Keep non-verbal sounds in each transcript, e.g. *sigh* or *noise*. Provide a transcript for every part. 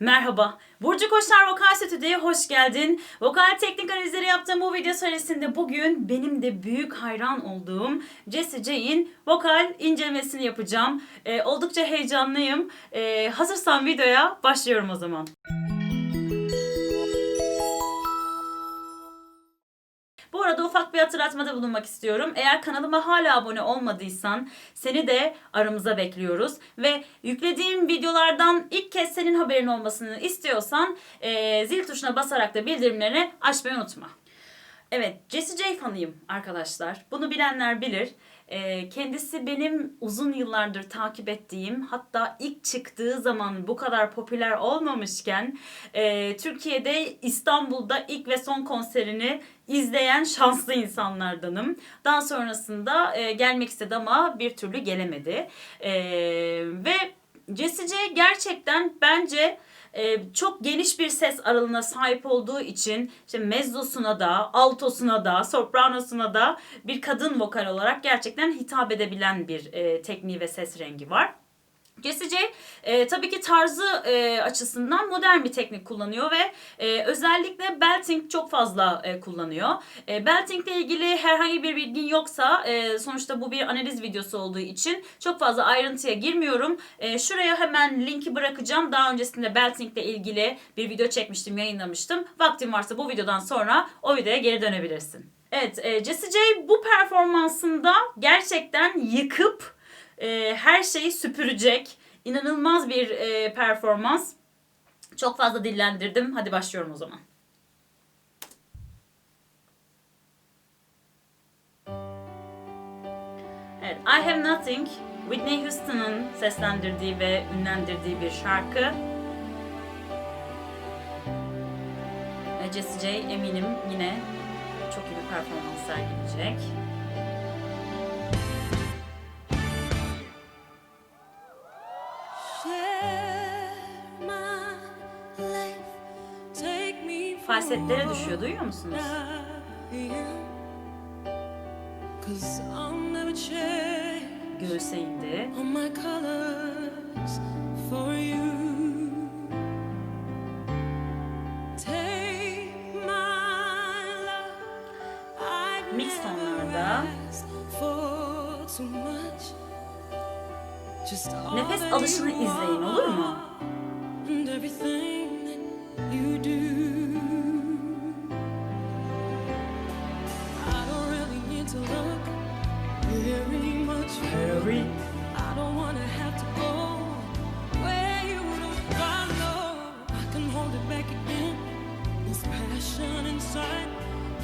Merhaba. Burcu Koçlar Vokal Stüdyo'ya hoş geldin. Vokal teknik analizleri yaptığım bu video serisinde bugün benim de büyük hayran olduğum Jessie J'in vokal incelemesini yapacağım. Ee, oldukça heyecanlıyım. Ee, hazırsan videoya başlıyorum o zaman. Bu ufak bir hatırlatmada bulunmak istiyorum. Eğer kanalıma hala abone olmadıysan seni de aramıza bekliyoruz. Ve yüklediğim videolardan ilk kez senin haberin olmasını istiyorsan eee, zil tuşuna basarak da bildirimlerini açmayı unutma. Evet, Jessie J fanıyım arkadaşlar. Bunu bilenler bilir. Ee, kendisi benim uzun yıllardır takip ettiğim, hatta ilk çıktığı zaman bu kadar popüler olmamışken e, Türkiye'de İstanbul'da ilk ve son konserini izleyen şanslı insanlardanım. Daha sonrasında e, gelmek istedi ama bir türlü gelemedi. E, ve Jessie J gerçekten bence e, çok geniş bir ses aralığına sahip olduğu için işte mezzosuna da, altosuna da, sopranosuna da bir kadın vokal olarak gerçekten hitap edebilen bir e, tekniği ve ses rengi var. J e, tabii ki tarzı e, açısından modern bir teknik kullanıyor ve e, özellikle belting çok fazla e, kullanıyor. E, belting ile ilgili herhangi bir bilgin yoksa e, sonuçta bu bir analiz videosu olduğu için çok fazla ayrıntıya girmiyorum. E, şuraya hemen linki bırakacağım. Daha öncesinde belting ile ilgili bir video çekmiştim, yayınlamıştım. Vaktin varsa bu videodan sonra o videoya geri dönebilirsin. Evet, e, Jessie J bu performansında gerçekten yıkıp e, her şeyi süpürecek. İnanılmaz bir e, performans. Çok fazla dillendirdim. Hadi başlıyorum o zaman. Evet, I Have Nothing Whitney Houston'ın seslendirdiği ve ünlendirdiği bir şarkı. Ve Jessie J eminim yine çok iyi bir performans sergileyecek. Falsetlere düşüyor duyuyor musunuz? Göğüse indi. Mix tonlarda. Nefes alışını izleyin olur mu? Very much Very. I don't wanna have to go where you don't follow. I can hold it back again. This passion inside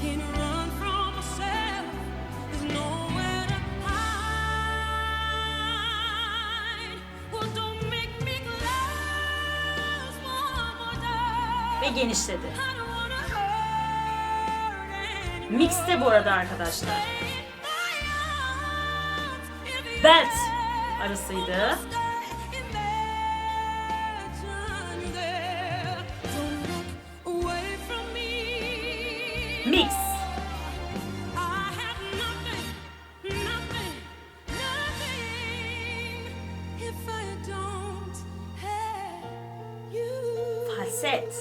can't run from myself. There's nowhere to hide. Well, don't make me close one more time. Ve genişledi. Anymore. Mixte bu arada arkadaşlar. Belt arasıydı. Mix. Falset.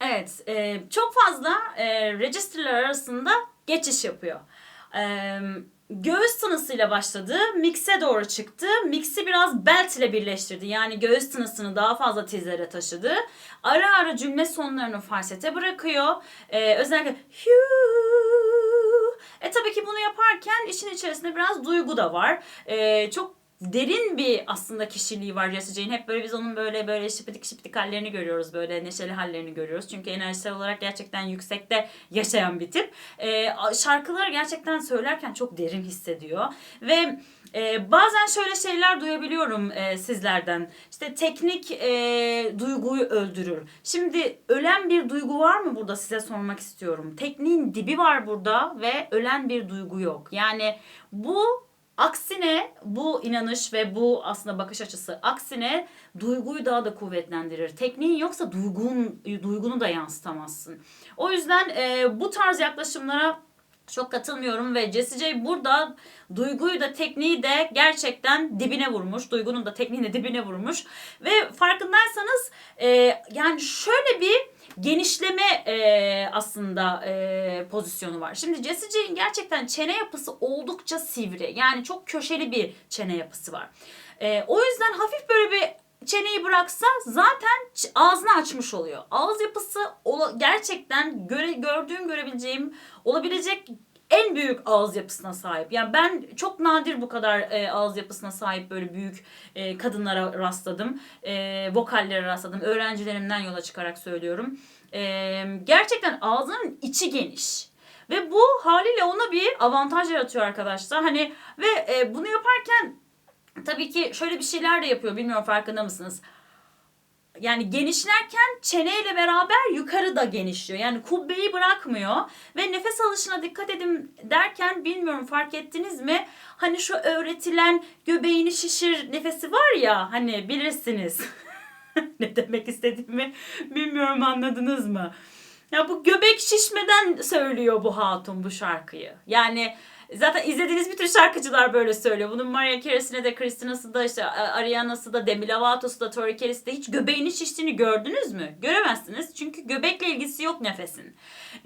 Evet, e, çok fazla e, registerler arasında geçiş yapıyor. E, göğüs tınısıyla başladı, mix'e doğru çıktı. Mix'i biraz belt ile birleştirdi. Yani göğüs tınısını daha fazla tizlere taşıdı. Ara ara cümle sonlarını falsete bırakıyor. E, özellikle "Huu." E tabii ki bunu yaparken işin içerisinde biraz duygu da var. E, çok derin bir aslında kişiliği var Jessie J'in. Hep böyle biz onun böyle böyle şıpıdık şıpıdık hallerini görüyoruz. Böyle neşeli hallerini görüyoruz. Çünkü enerjisel olarak gerçekten yüksekte yaşayan bir tip. Ee, şarkıları gerçekten söylerken çok derin hissediyor. Ve e, bazen şöyle şeyler duyabiliyorum e, sizlerden. İşte teknik e, duyguyu öldürür. Şimdi ölen bir duygu var mı burada size sormak istiyorum. Tekniğin dibi var burada ve ölen bir duygu yok. Yani bu Aksine bu inanış ve bu aslında bakış açısı aksine duyguyu daha da kuvvetlendirir. Tekniğin yoksa duygun, duygunu da yansıtamazsın. O yüzden e, bu tarz yaklaşımlara Çok katılmıyorum ve Jessie J burada duyguyu da tekniği de gerçekten dibine vurmuş. Duygunun da tekniğini dibine vurmuş. Ve farkındaysanız e, yani şöyle bir genişleme e, aslında e, pozisyonu var. Şimdi Jessie J'in gerçekten çene yapısı oldukça sivri. Yani çok köşeli bir çene yapısı var. E, o yüzden hafif böyle bir çeneyi bıraksa zaten ağzını açmış oluyor. Ağız yapısı gerçekten göre, gördüğüm görebileceğim olabilecek en büyük ağız yapısına sahip. Yani ben çok nadir bu kadar e, ağız yapısına sahip böyle büyük e, kadınlara rastladım. E, vokallere rastladım. Öğrencilerimden yola çıkarak söylüyorum. E, gerçekten ağzının içi geniş. Ve bu haliyle ona bir avantaj yaratıyor arkadaşlar. Hani ve e, bunu yaparken tabii ki şöyle bir şeyler de yapıyor. Bilmiyorum farkında mısınız? Yani genişlerken çeneyle beraber yukarı da genişliyor. Yani kubbeyi bırakmıyor. Ve nefes alışına dikkat edin derken bilmiyorum fark ettiniz mi? Hani şu öğretilen göbeğini şişir nefesi var ya hani bilirsiniz. *laughs* ne demek istediğimi bilmiyorum anladınız mı? Ya bu göbek şişmeden söylüyor bu hatun bu şarkıyı. Yani zaten izlediğiniz bütün şarkıcılar böyle söylüyor. Bunun Mariah Carey'sine de, Christina'sı da, işte Ariana'sı da, Demi Lovato'su da, Tori Kelly'si de hiç göbeğinin şiştiğini gördünüz mü? Göremezsiniz. Çünkü göbekle ilgisi yok nefesin.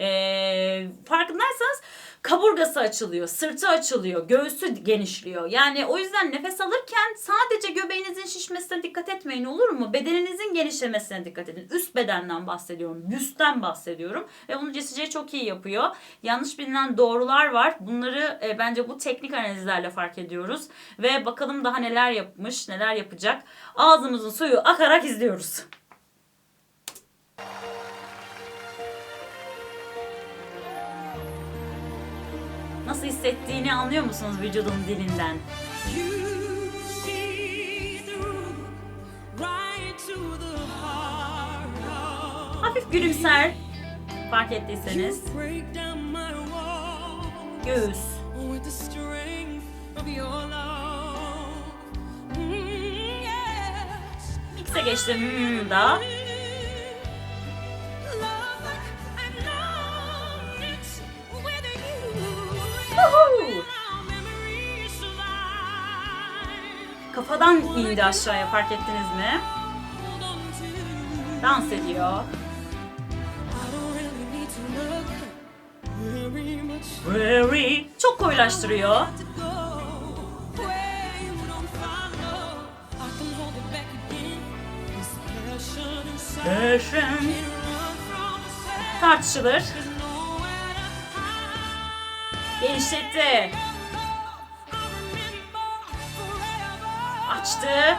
Ee, farkındaysanız kaburgası açılıyor, sırtı açılıyor, göğsü genişliyor. Yani o yüzden nefes alırken sadece göbeğinizin şişmesine dikkat etmeyin olur mu? Bedeninizin genişlemesine dikkat edin. Üst bedenden bahsediyorum, büstten bahsediyorum. Ve bunu J çok iyi yapıyor. Yanlış bilinen doğrular var. Bunları e, bence bu teknik analizlerle fark ediyoruz. Ve bakalım daha neler yapmış, neler yapacak. Ağzımızın suyu akarak izliyoruz. Nasıl hissettiğini anlıyor musunuz vücudun dilinden? Hafif gülümser fark ettiyseniz. Göğüs. with the strength Kafadan indi aşağıya fark ettiniz mi? Dans ediyor. Very. Çok koyulaştırıyor. to go where time.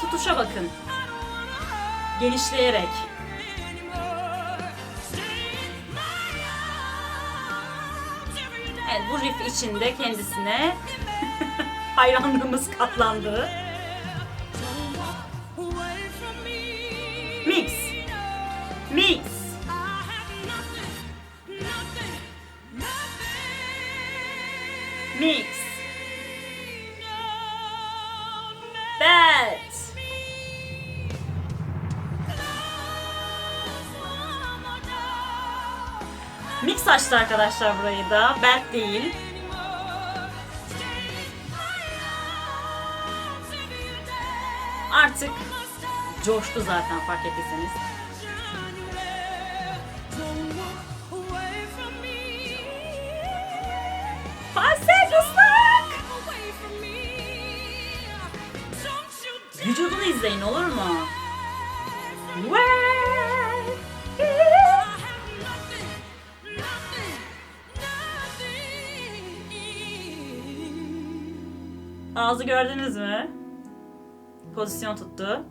Tutuşa bakın. Genişleyerek. Evet bu riff içinde kendisine *laughs* hayranlığımız katlandı. Mix. Bad. Mix açtı arkadaşlar burayı da. Bad değil. Artık coştu zaten fark ettiyseniz. Gördünüz mü? Pozisyon tuttu.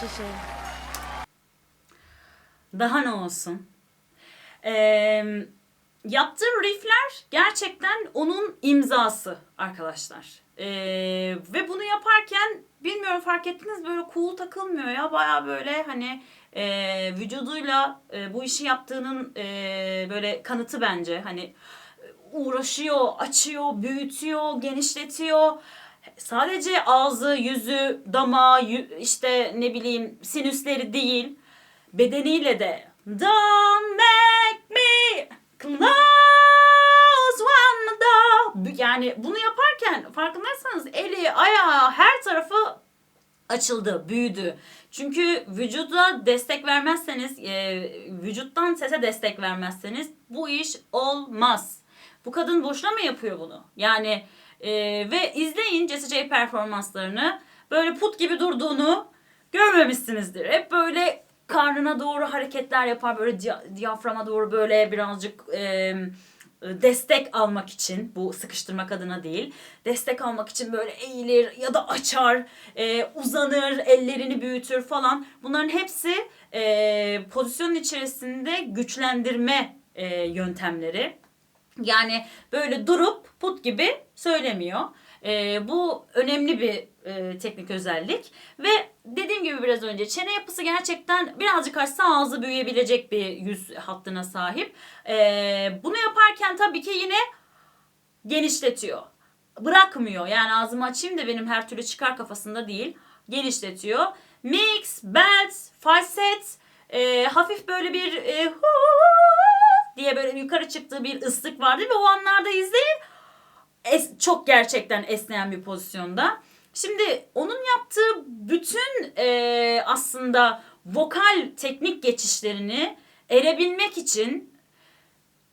Şişe. Daha ne olsun? Ee, yaptığı riffler gerçekten onun imzası arkadaşlar. Ee, ve bunu yaparken bilmiyorum fark ettiniz böyle cool takılmıyor ya baya böyle hani e, vücuduyla e, bu işi yaptığının e, böyle kanıtı bence hani uğraşıyor, açıyor, büyütüyor, genişletiyor. Sadece ağzı, yüzü, damağı, işte ne bileyim sinüsleri değil bedeniyle de Don't make me close one door. Yani bunu yaparken farkındaysanız eli, ayağı, her tarafı açıldı, büyüdü. Çünkü vücuda destek vermezseniz, e, vücuttan sese destek vermezseniz bu iş olmaz. Bu kadın boşuna mı yapıyor bunu? Yani e, ve izleyin Jessie J performanslarını. Böyle put gibi durduğunu görmemişsinizdir. Hep böyle karnına doğru hareketler yapar. Böyle diyaframa doğru böyle birazcık e, destek almak için bu sıkıştırmak adına değil destek almak için böyle eğilir ya da açar e, uzanır ellerini büyütür falan bunların hepsi e, pozisyonun içerisinde güçlendirme e, yöntemleri yani böyle durup put gibi söylemiyor. Ee, bu önemli bir e, teknik özellik ve dediğim gibi biraz önce çene yapısı gerçekten birazcık açsa ağzı büyüyebilecek bir yüz hattına sahip. Ee, bunu yaparken tabii ki yine genişletiyor. Bırakmıyor yani ağzımı açayım da benim her türlü çıkar kafasında değil. Genişletiyor. Mix, belt, falset, e, hafif böyle bir e, diye böyle yukarı çıktığı bir ıslık vardı ve o anlarda izleyin es- çok gerçekten esneyen bir pozisyonda. Şimdi onun yaptığı bütün e, aslında vokal teknik geçişlerini erebilmek için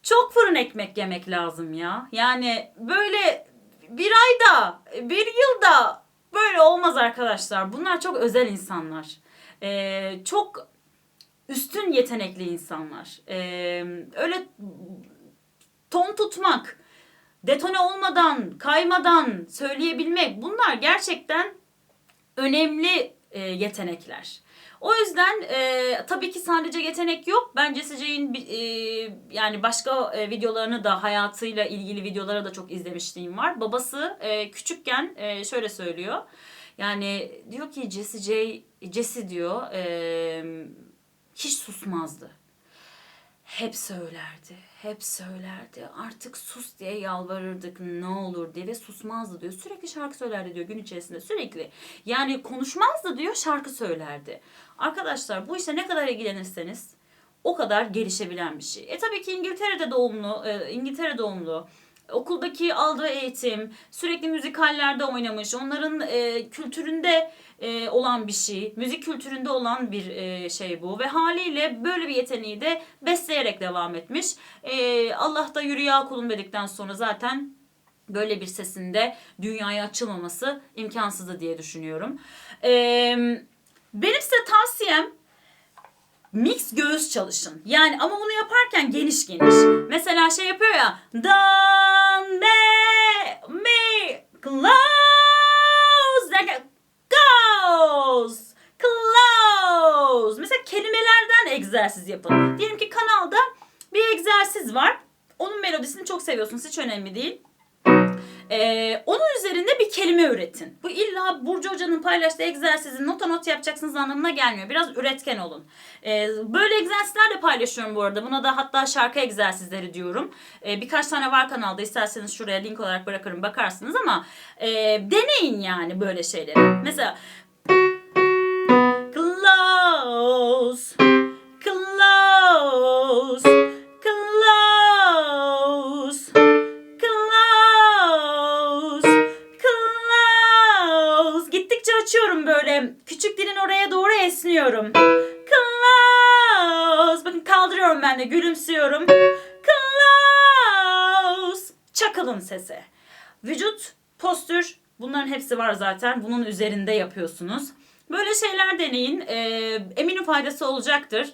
çok fırın ekmek yemek lazım ya. Yani böyle bir ayda, bir yılda böyle olmaz arkadaşlar. Bunlar çok özel insanlar. E, çok üstün yetenekli insanlar. E, öyle ton tutmak, detone olmadan, kaymadan söyleyebilmek bunlar gerçekten önemli e, yetenekler. O yüzden e, tabii ki sadece yetenek yok. Bence Sece'nin e, yani başka e, videolarını da hayatıyla ilgili videolara da çok izlemişliğim var. Babası e, küçükken e, şöyle söylüyor. Yani diyor ki Jessie J, diyor e, hiç susmazdı hep söylerdi, hep söylerdi. Artık sus diye yalvarırdık ne olur diye ve susmazdı diyor. Sürekli şarkı söylerdi diyor gün içerisinde sürekli. Yani konuşmazdı diyor şarkı söylerdi. Arkadaşlar bu işe ne kadar ilgilenirseniz o kadar gelişebilen bir şey. E tabii ki İngiltere'de doğumlu, e, İngiltere doğumlu. Okuldaki aldığı eğitim, sürekli müzikallerde oynamış, onların e, kültüründe e, olan bir şey, müzik kültüründe olan bir e, şey bu ve haliyle böyle bir yeteneği de besleyerek devam etmiş. E, Allah da yürü ya kulum dedikten sonra zaten böyle bir sesinde dünyaya açılmaması imkansızdı diye düşünüyorum. E, benim size tavsiyem mix göğüs çalışın. Yani ama bunu yaparken geniş geniş. Mesela şey yapıyor ya. Don't let me close derken goes close. Mesela kelimelerden egzersiz yapın. Diyelim ki kanalda bir egzersiz var. Onun melodisini çok seviyorsunuz. Hiç önemli değil. Ee, onun üzerinde bir kelime üretin. Bu illa Burcu Hoca'nın paylaştığı egzersizi nota not yapacaksınız anlamına gelmiyor. Biraz üretken olun. Ee, böyle egzersizler de paylaşıyorum bu arada. Buna da hatta şarkı egzersizleri diyorum. Ee, birkaç tane var kanalda. İsterseniz şuraya link olarak bırakırım bakarsınız ama e, deneyin yani böyle şeyleri. Mesela close, esniyorum. Close. Bakın kaldırıyorum ben de gülümsüyorum. Close. Çakılın sese. Vücut, postür bunların hepsi var zaten. Bunun üzerinde yapıyorsunuz. Böyle şeyler deneyin. Ee, eminim faydası olacaktır.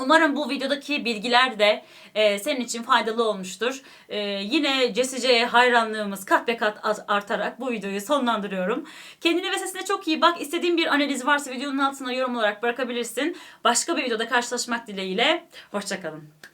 Umarım bu videodaki bilgiler de e, senin için faydalı olmuştur. E, yine Jessie hayranlığımız kat be kat artarak bu videoyu sonlandırıyorum. Kendine ve sesine çok iyi bak. İstediğin bir analiz varsa videonun altına yorum olarak bırakabilirsin. Başka bir videoda karşılaşmak dileğiyle. Hoşçakalın.